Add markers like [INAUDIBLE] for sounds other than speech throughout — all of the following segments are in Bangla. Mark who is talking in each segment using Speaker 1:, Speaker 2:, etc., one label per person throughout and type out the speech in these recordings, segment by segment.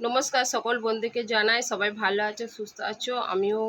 Speaker 1: নমস্কার সকল বন্ধুকে জানাই, সবাই ভালো আছো, সুস্থ আছো? আমিও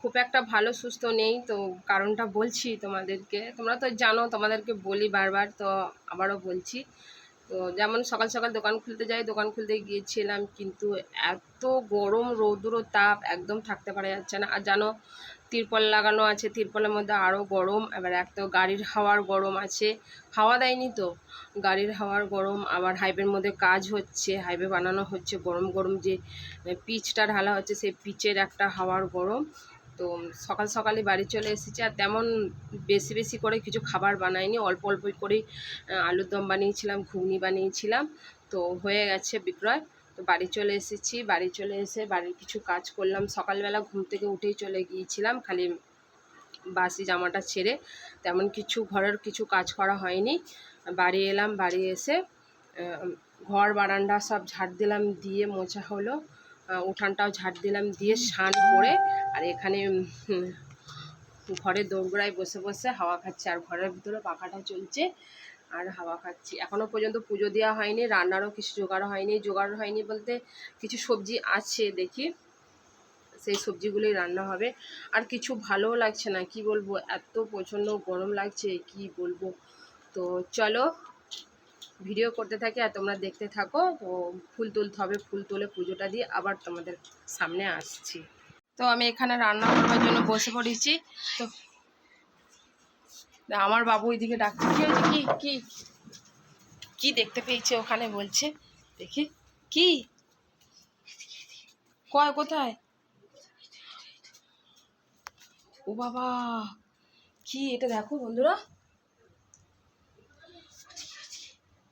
Speaker 1: খুব একটা ভালো, সুস্থ নেই, তো কারণটা বলছি তোমাদেরকে। তোমরা তো জানো, তোমাদেরকে বলি বারবার, তো আবারও বলছি। তো যেমন সকাল সকাল দোকান খুলতে যাই, দোকান খুলতে গিয়েছিলাম, কিন্তু এত গরম রৌদ্র তাপ একদম থাকতে পারা যাচ্ছে না। আর জানো তিরপল লাগানো আছে, তিরপলের মধ্যে আরও গরম, এবার এক তো গাড়ির হাওয়ার গরম আছে। হাওয়া দেয়নি তো? গাড়ির হাওয়ার গরম, আবার হাইওয়ের মধ্যে কাজ হচ্ছে হাইওয়ে বানানো হচ্ছে, গরম গরম যে পিচটা ঢালা হচ্ছে, সেই পিচের একটা হাওয়ার গরম। তো সকাল সকালে বাড়ি চলে এসেছি, আর তেমন বেশি বেশি করে কিছু খাবার বানাইনি, অল্প অল্প করেই আলুর দম বানিয়েছিলাম, ঘুগনি বানিয়েছিলাম। তো হয়ে গেছে বিক্রয়। তো বাড়ি চলে এসেছি, বাড়ি চলে এসে বাড়ির কিছু কাজ করলাম। সকালবেলা ঘুম থেকে উঠেই চলে গিয়েছিলাম, খালি বাসি জামাটা ছেড়ে। তেমন কিছু ঘরের কিছু কাজ করা হয়নি। বাড়ি এলাম, বাড়ি এসে ঘর, বারান্দা সব ঝাড় দিলাম, দিয়ে মোছা হলো উঠানটাও ঝাড় দিলাম, দিয়ে স্নান করে আর এখানে ঘরে দোরগোড়ায় বসে বসে হাওয়া খাচ্ছে আর ঘরের ভিতরে পাখাটা চলছে। আর হাওয়া খাচ্ছি। এখনও পর্যন্ত পুজো দেওয়া হয়নি, রান্নারও কিছু জোগাড় হয়নি। জোগাড় হয়নি বলতে কিছু সবজি আছে দেখি, সেই সবজিগুলোই রান্না হবে। আর কিছু ভালোও লাগছে না, কি বলব? এত প্রচণ্ড গরম লাগছে, কি বলব? তো চলো, ভিডিও করতে থাকি আর তোমরা দেখতে থাকো। তো ফুল তুলতে হবে, ফুল তুলে পুজোটা দিয়ে আবার তোমাদের সামনে আসছি। তো আমি এখানে রান্না করবার জন্য বসে পড়েছি। তো আমার বাবু ওইদিকে ডাকছে। কি হয়েছে? কি কি? কি দেখতে পেয়েছে ওখানে বলছে। দেখি। কি? কয়, কোথায়? ও বাবা! কি এটা দেখো বন্ধুরা।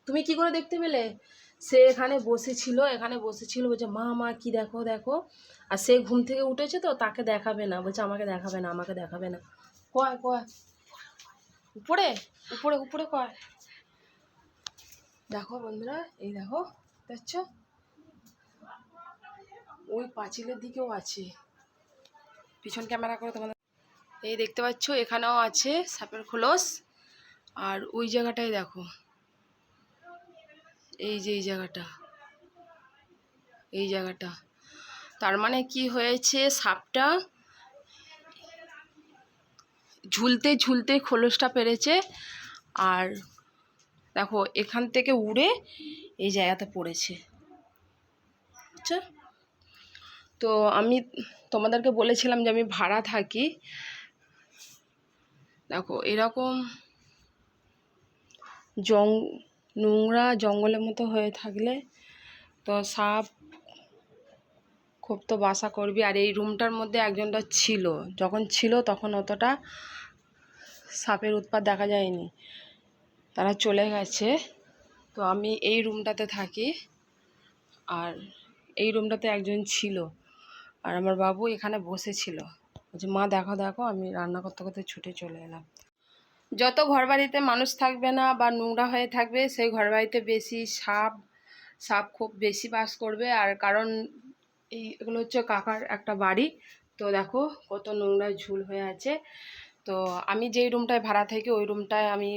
Speaker 1: তুমি কি করে দেখতে পেলে? সে এখানে বসেছিল এখানে বসেছিল, বলছে, মা মা, কি দেখো দেখো। আর সে ঘুম থেকে উঠেছে তো, তাকে দেখাবে না। বলছে, আমাকে দেখাবে না, আমাকে দেখাবে না। কয় কয়? উপরে? উপরে উপরে কয় দেখো বন্ধুরা, এই দেখো, দেখছ? ওই পাঁচিলের দিকেও আছে। পিছন ক্যামেরা করে তোমাদের এই দেখতে পাচ্ছ, এখানেও আছে সাপের খোলস। আর ওই জায়গাটাই দেখো। এই যে, এই জায়গাটা। এই জায়গাটা। তার মানে কি হয়েছে, সাপটা ঝুলতে ঝুলতে খোলসটা পেরেছে। আর দেখো, এখান থেকে উড়ে এই জায়গাতে পড়েছে। আচ্ছা। তো আমি তোমাদেরকে বলেছিলাম যে আমি ভাড়া থাকি। দেখো, এরকম জং, নোংরা জঙ্গলের মতো হয়ে থাকলে তো সাপ খুব তো বাসা করবি। আর এই রুমটার মধ্যে একজনটা ছিল। যখন ছিল তখন অতটা সাপের উৎপাত দেখা যায়নি। তারা চলে গেছে। তো আমি এই রুমটাতে থাকি। আর এই রুমটাতে একজন ছিল। আর আমার বাবু এখানে বসেছিল। বলছে, মা, দেখো দেখো, আমি রান্না করতে করতে ছুটে চলে এলাম। যত ঘরবাড়িতে মানুষ থাকবে না বা নোংরা হয়ে থাকবে, সেই ঘরবাড়িতে বেশি সাপ সাপ খুব বেশি বাস করবে। আর কারণ এই এগুলো হচ্ছে কাকার একটা বাড়ি। তো দেখো কত নোংরা ঝুল হয়ে আছে। তো আমি যেই রুমটায় ভাড়া থাকি ওই রুমটায় আমি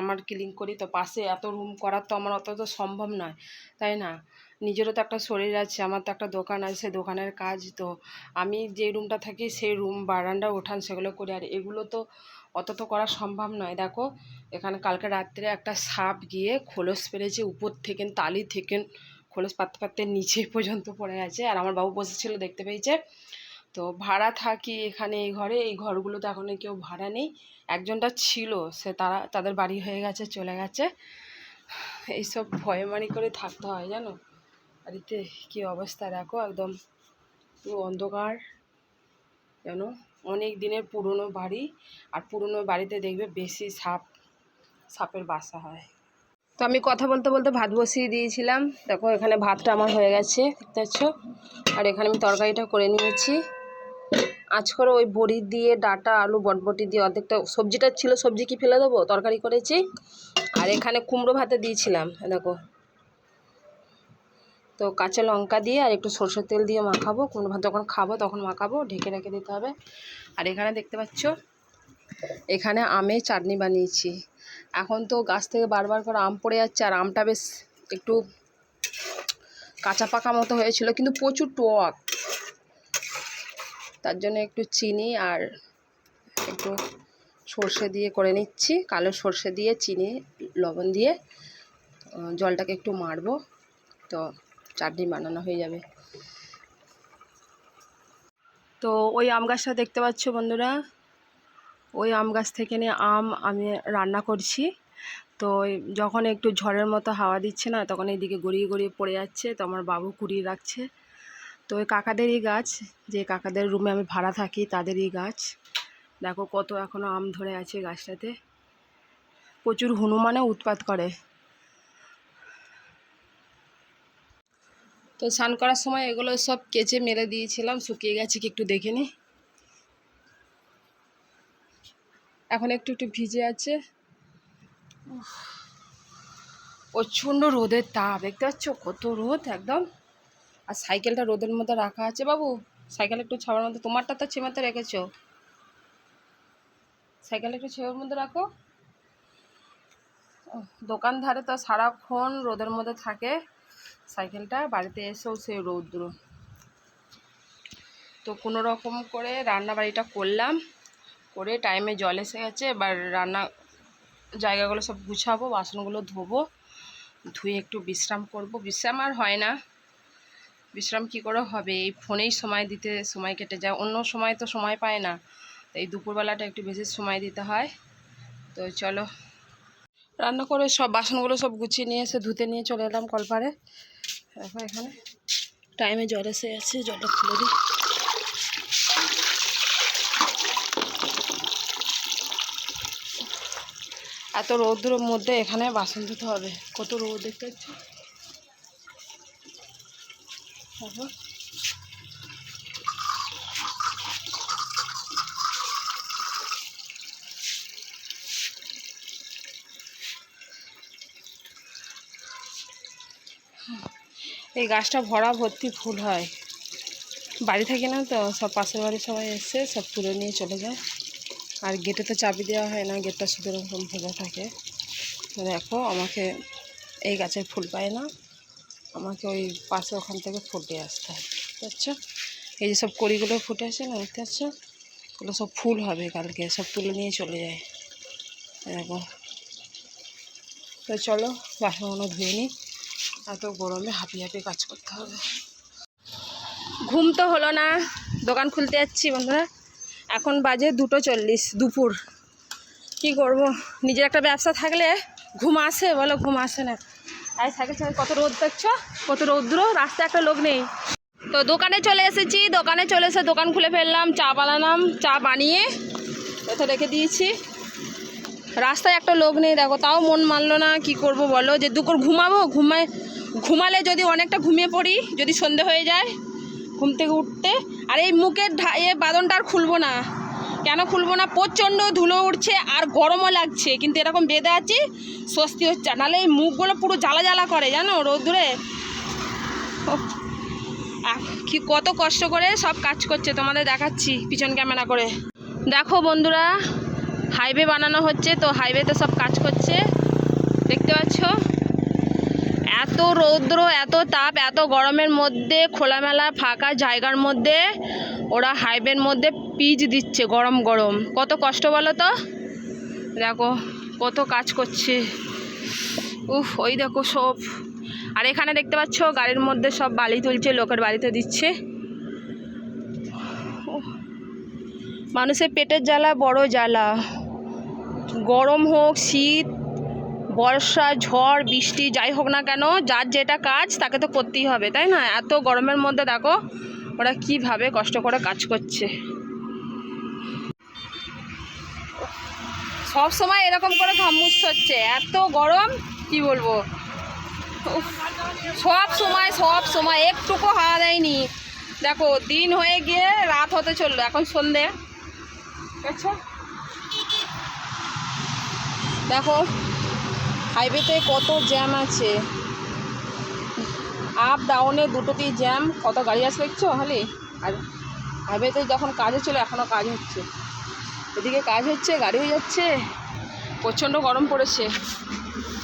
Speaker 1: আমার ক্লিন করি। তো পাশে এত রুম করার তো আমার অত তো সম্ভব নয়, তাই না? নিজেরও তো একটা শরীর আছে, আমার তো একটা দোকান আছে দোকানের কাজ। তো আমি যে রুমটা থাকি সেই রুম, বারান্দা ওঠান সেগুলো করি। আর এগুলো তো অত তো করা সম্ভব নয়। দেখো, এখানে কালকে রাত্রে একটা সাপ গিয়ে খোলস পেরেছে উপর থেকে, তালি থেকে। খোলস পাততে পাততে নিচে [LAUGHS] পর্যন্ত পড়ে আছে আর আমার বাবু বসেছিল দেখতে পেয়েছে। তো ভাড়া থাকি এখানে এই ঘরে, এই ঘরগুলোতে এখন কেউ ভাড়া নেই। একজনটা ছিল, সে তারা, তাদের বাড়ি হয়ে গেছে, চলে গেছে। [SIGHS] এইসব ভয়ে মারি করে থাকতে হয় জানো? বাড়িতে কী অবস্থা দেখো, একদম পুরো অন্ধকার যেন অনেক দিনের পুরনো বাড়ি, আর পুরনো বাড়িতে দেখবে বেশি সাপ, সাপের বাসা হয়। তো আমি কথা বলতে বলতে ভাত বসিয়ে দিয়েছিলাম। দেখো, এখানে ভাতটা আমার হয়ে গেছে, দেখতে পাচ্ছ? আর এখানে আমি তরকারিটা করে নিয়েছি। আজ করে ওই বড়ি দিয়ে, ডাটা, আলু, বটবটি দিয়ে অর্ধেকটা সবজিটা ছিল, সবজি কি ফেলে দেবো? তরকারি করেছি। আর এখানে কুমড়ো ভাতে দিয়েছিলাম, দেখো। তো কাঁচা লঙ্কা দিয়ে আর একটু সরষের তেল দিয়ে মাখাবো। কুমড়ো ভাত যখন খাব, তখন মাখাবো, ঢেকে রেখে দিতে হবে। আর এখানে দেখতে পাচ্ছ, এখানে আমে চাটনি বানিয়েছি। এখন তো গাছ থেকে বারবার করে আম পড়ে যাচ্ছে আর আমটা বেশ একটু কাঁচা পাকা মতো হয়েছিল, কিন্তু প্রচুর টক। তার জন্য একটু চিনি আর একটু সর্ষে দিয়ে করে নিচ্ছি, কালো সর্ষে দিয়ে চিনি, লবণ দিয়ে জলটাকে একটু মারবো, তো চাটনি বানানো হয়ে যাবে। তো ওই আম গাছটা দেখতে পাচ্ছ বন্ধুরা ওই আম গাছ থেকে নিয়ে আম আমি রান্না করছি। তো যখন একটু ঝড়ের মতো হাওয়া দিচ্ছে না, তখন এইদিকে গড়িয়ে গড়িয়ে পড়ে যাচ্ছে। তো আমার বাবু কুড়িয়ে রাখছে। তো ওই কাকাদেরই গাছ, যে কাকাদের রুমে আমি ভাড়া থাকি তাদেরই গাছ। দেখো কত এখনও আম ধরে আছে গাছটাতে। প্রচুর হনুমানে উৎপাত করে। তো স্নান করার সময় এগুলো সব কেচে মেরে দিয়েছিলাম, শুকিয়ে গেছে কি একটু দেখে নি। এখন একটু একটু ভিজে আছে। প্রচণ্ড রোদের তাপ, দেখতে পাচ্ছ কত রোদ একদম। আর সাইকেলটা রোদের মধ্যে রাখা আছে বাবু। সাইকেল একটু ছাওয়ার মধ্যে, তোমারটা তো ছেমাতে রেখেছো। সাইকেল একটু ছেওয়ার মধ্যে রাখো। দোকান ধারে তো সারাক্ষণ রোদের মধ্যে থাকে সাইকেলটা, বাড়িতে এসেও সেই রৌদ্র। তো কোনো রকম করে রান্না বাড়িটা করলাম। করে টাইমে জল এসে গেছে, এবার রান্না জায়গাগুলো সব গুছাবো, বাসনগুলো ধোবো, ধুয়ে একটু বিশ্রাম করব। বিশ্রাম আর হয় না। বিশ্রাম কি করে হবে? এই ফোনেই সময় দিতে সময় কেটে যায়। অন্য সময় তো সময় পায় না। এই দুপুরবেলাটা একটু বেশি সময় দিতে হয়। তো চলো। রান্না করে সব বাসনগুলো সব গুছিয়ে নিয়ে এসে ধুতে নিয়ে চলে এলাম কলপারে। দেখো এখানে। টাইমে জল এসে গেছে, জলটা খুলে দিই। এত রৌদ্রের মধ্যে এখানে বাসন ধুতে হবে। কত রোদ দেখতে পাচ্ছ। এই গাছটা ভরা ভর্তি ফুল হয়। বাড়ি থাকে না তো? সব পাশের বাড়ির সবাই এসে সব তুলে নিয়ে চলে যায়। আর গেটে তো চাবি দেওয়া হয় না, গেটটা শুধু এরকম খোলা থাকে। দেখো, আমাকে এই গাছের ফুল পায় না, আমাকে ওই পাশে ওখান থেকে ফুল দিয়ে আসতে হয়। বুঝতে এই যে সব কড়িগুলো ফুটে আসে না, দেখতে পাচ্ছ? ওগুলো সব ফুল হবে কালকে, সব তুলে নিয়ে চলে যায়। দেখো। তো চলো বাসনগুলো ধুয়ে নিই। এত গরমে হাঁপিয়ে হাঁপিয়ে কাজ করতে হবে। ঘুম তো হলো না, দোকান খুলতে যাচ্ছি বন্ধুরা। এখন বাজে দুটো চল্লিশ, দুপুর। কি করব? নিজের একটা ব্যবসা থাকলে ঘুম আসে, বলো ঘুম আসে না। আর সাইকেল সাইকেল কত রোদ দেখছ? কত রৌদ্র, রাস্তায় একটা লোক নেই। তো দোকানে চলে এসেছি, দোকানে চলে এসে দোকান খুলে ফেললাম, চা বানালাম, চা বানিয়ে এতে রেখে দিয়েছি। রাস্তায় একটা লোক নেই, দেখো, তাও মন মানলো না, কি করব বলো? যে দুপুর ঘুমাবো, ঘুমায় ঘুমালে যদি অনেকটা ঘুমিয়ে পড়ি, যদি সন্ধে হয়ে যায় ঘুম থেকে উঠতে, আর এই মুখের এ বাদনটা আর খুলবো না। কেন খুলবো না? প্রচণ্ড ধুলো উঠছে আর গরমও লাগছে, কিন্তু এরকম বেঁধে আছি, স্বস্তি হচ্ছে। নাহলে এই মুখগুলো পুরো জ্বালা জ্বালা করে, জানো, রোদ্দুরে? কি কত কষ্ট করে সব কাজ করছে। তোমাদের দেখাচ্ছি পিছন ক্যামেরা করে। দেখো বন্ধুরা, হাইওয়ে বানানো হচ্ছে, তো হাইওয়েতে সব কাজ করছে। দেখতে পাচ্ছ? এত রৌদ্র, এত তাপ, এত গরমের মধ্যে খোলামেলা ফাঁকা জায়গার মধ্যে ওরা হাইওয়ের মধ্যে পিচ দিচ্ছে গরম গরম। কত কষ্ট বলো তো? দেখো কত কাজ করছে। উফ, ওই দেখো সব। আর এখানে দেখতে পাচ্ছ গাড়ির মধ্যে সব বালি তুলছে, লোকের বাড়িতে দিচ্ছে। মানুষের পেটের জ্বালা বড় জ্বালা। গরম হোক, শীত বর্ষা, ঝড়, বৃষ্টি, যাই হোক না কেন, যার যেটা কাজ, তাকে তো করতেই হবে, তাই না? এত গরমের মধ্যে দেখো, ওরা কীভাবে কষ্ট করে কাজ করছে। সব সময় এরকম করে ঘাম হচ্ছে, এত গরম, কি বলব? সব সময় সব সময়, একটুকু হাওয়া দেয়নি। দেখো, দিন হয়ে গিয়ে রাত হতে চলল, এখন সন্ধে। দেখো হাইওয়েতে কত জ্যাম আছে? আপ ডাউনে দুটোতেই জ্যাম? কত গাড়ি আসবে দেখছ হলে আর হাইওয়েতে যখন কাজ হচ্ছিল এখনও কাজ হচ্ছে। এদিকে কাজ হচ্ছে, গাড়ি হয়ে যাচ্ছে। প্রচণ্ড গরম পড়েছে।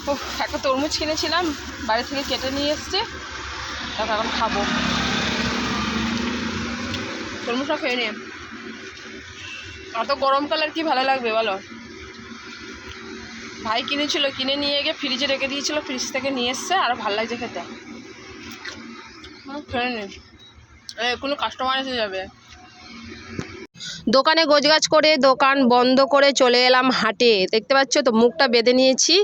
Speaker 1: ও একটা তরমুজ কিনেছিলাম, বাড়ি থেকে কেটে নিয়ে এসছে। তারপর এখন খাব। তরমুজটা খেয়ে নে। অত গরমকালে আর কি ভালো লাগবে বলো? ভাই কিনেছিল, কিনে নিয়ে গিয়ে ফ্রিজে রেখে দিয়েছিল ফ্রিজ থেকে নিয়ে এসছে আরও ভালো লাগছে খেতে। খেয়ে নিন কোনো কাস্টমার এসে যাবে। দোকানে গোছগাছ করে দোকান বন্ধ করে চলে এলাম হাটে। দেখতে পাচ্ছ তো, মুখটা বেঁধে নিয়েছি।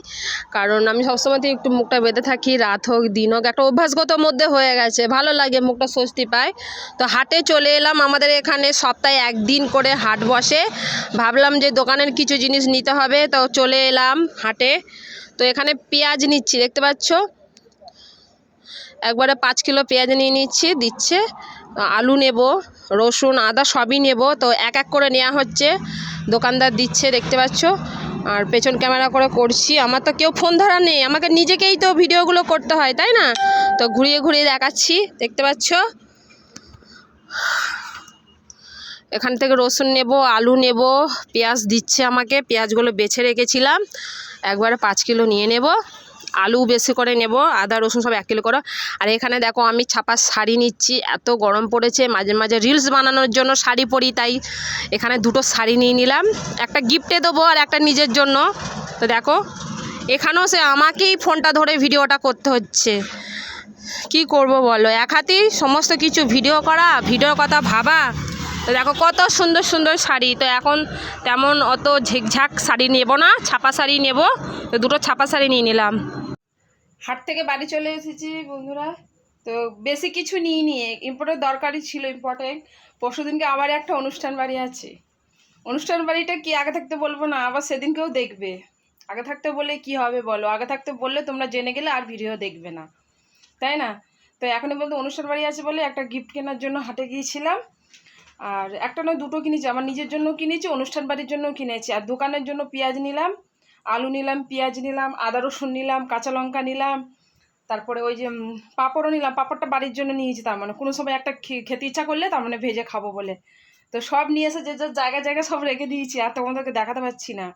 Speaker 1: কারণ আমি সবসময় একটু মুখটা বেঁধে থাকি, রাত হোক, দিন হোক, একটা অভ্যাসগত মধ্যে হয়ে গেছে। ভালো লাগে মুখটা স্বস্তি পায়। তো হাটে চলে এলাম, আমাদের এখানে সপ্তাহে একদিন করে হাট বসে। ভাবলাম যে দোকানের কিছু জিনিস নিতে হবে, তো চলে এলাম হাটে। তো এখানে পেঁয়াজ নিচ্ছি, দেখতে পাচ্ছ? একবারে পাঁচ কিলো পেঁয়াজ নিয়ে নিচ্ছি, দিচ্ছে। আলু নেব। রসুন, আদা সবই নেব। তো এক এক করে নেওয়া হচ্ছে। দোকানদার দিচ্ছে, দেখতে পাচ্ছ। আর পেছন ক্যামেরা করে করছি। আমার তো কেউ ফোন ধরা নেই। আমাকে নিজেকেই তো ভিডিওগুলো করতে হয়, তাই না? তো ঘুরিয়ে ঘুরিয়ে দেখাচ্ছি। দেখতে পাচ্ছ? এখান থেকে রসুন নেব, আলু নেব, পেঁয়াজ দিচ্ছে আমাকে। পেঁয়াজগুলো বেছে রেখেছিলাম। একবারে পাঁচ কিলো নিয়ে নেব। আলু বেশি করে নেব, আদা, রসুন সব এক কিলো করে। আর এখানে দেখো আমি ছাপা শাড়ি নিচ্ছি, এত গরম পড়েছে, মাঝে মাঝে রিলস বানানোর জন্য শাড়ি পরি, তাই এখানে দুটো শাড়ি নিয়ে নিলাম। একটা গিফটে দেবো আর একটা নিজের জন্য। তো দেখো, এখানেও সে আমাকেই ফোনটা ধরে ভিডিওটা করতে হচ্ছে। কি করব বলো? এক হাতেই সমস্ত কিছু ভিডিও করা ভিডিওর কথা ভাবা। তো দেখো কত সুন্দর সুন্দর শাড়ি। তো এখন তেমন অত ঝিকঝাক শাড়ি নেব না, ছাপা শাড়ি নেব। তো দুটো ছাপা শাড়ি নিয়ে নিলাম। হাট থেকে বাড়ি চলে এসেছি বন্ধুরা। তো বেশি কিছু নিয়ে নিয়ে ইম্পর্টেন্ট দরকারই ছিল ইম্পর্টেন্ট পরশু দিনকে আবার একটা অনুষ্ঠান বাড়ি আছে। অনুষ্ঠান বাড়িটা কি আগে থাকতে বলব না, আবার সেদিনকেও দেখবে। আগে থাকতে বললে কি হবে বলো? আগে থাকতে বললে তোমরা জেনে গেলে আর ভিডিও দেখবে না। তাই না? তো এখনই বলতে অনুষ্ঠান বাড়ি আছে বলে একটা গিফট কেনার জন্য হাটে গিয়েছিলাম। আর একটা নয় দুটো কিনেছি, আমার নিজের জন্য কিনেছি, অনুষ্ঠান বাড়ির জন্য কিনেছি। আর দোকানের জন্য পেঁয়াজ নিলাম। আলু নিলাম, পেঁয়াজ নিলাম, আদা রসুন নিলাম, কাঁচা লঙ্কা নিলাম, তারপরে ওই যে পাঁপড়ও নিলাম, পাঁপড়টা বাড়ির জন্য নিয়েছি তার মানে কোনো সময় একটা খেতে ইচ্ছা করলে তার মানে ভেজে খাব বলে। তো সব নিয়ে এসে যে যার জায়গায় জায়গায় সব রেখে দিয়েছি, আর তোমাদেরকে দেখাতে পারছি না।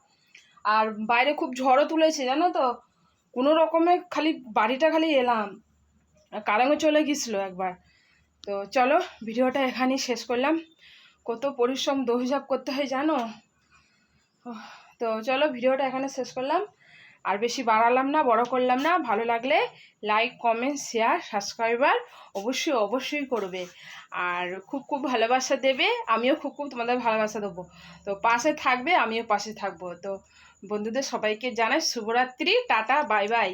Speaker 1: আর বাইরে খুব ঝড়ও তুলেছে, জানো তো? কোনো রকমে খালি বাড়িটা খালি এলাম। আর কারেন্টও চলে গেছিল একবার। তো চলো, ভিডিওটা এখানেই শেষ করলাম। কত পরিশ্রম দৌড়ঝাঁপ করতে হয়, জানো? তো চলো ভিডিওটা এখানে শেষ করলাম। আর বেশি বাড়ালাম না, বড় করলাম না, ভালো লাগলে লাইক কমেন্ট শেয়ার সাবস্ক্রাইবার অবশ্যই অবশ্যই করবে। আর খুব খুব ভালোবাসা দেবে, আমিও খুব খুব তোমাদের ভালোবাসা দেবো। তো পাশে থাকবে, আমিও পাশে থাকব। তো বন্ধুদের সবাইকে জানাই শুভরাত্রি, টাটা বাই বাই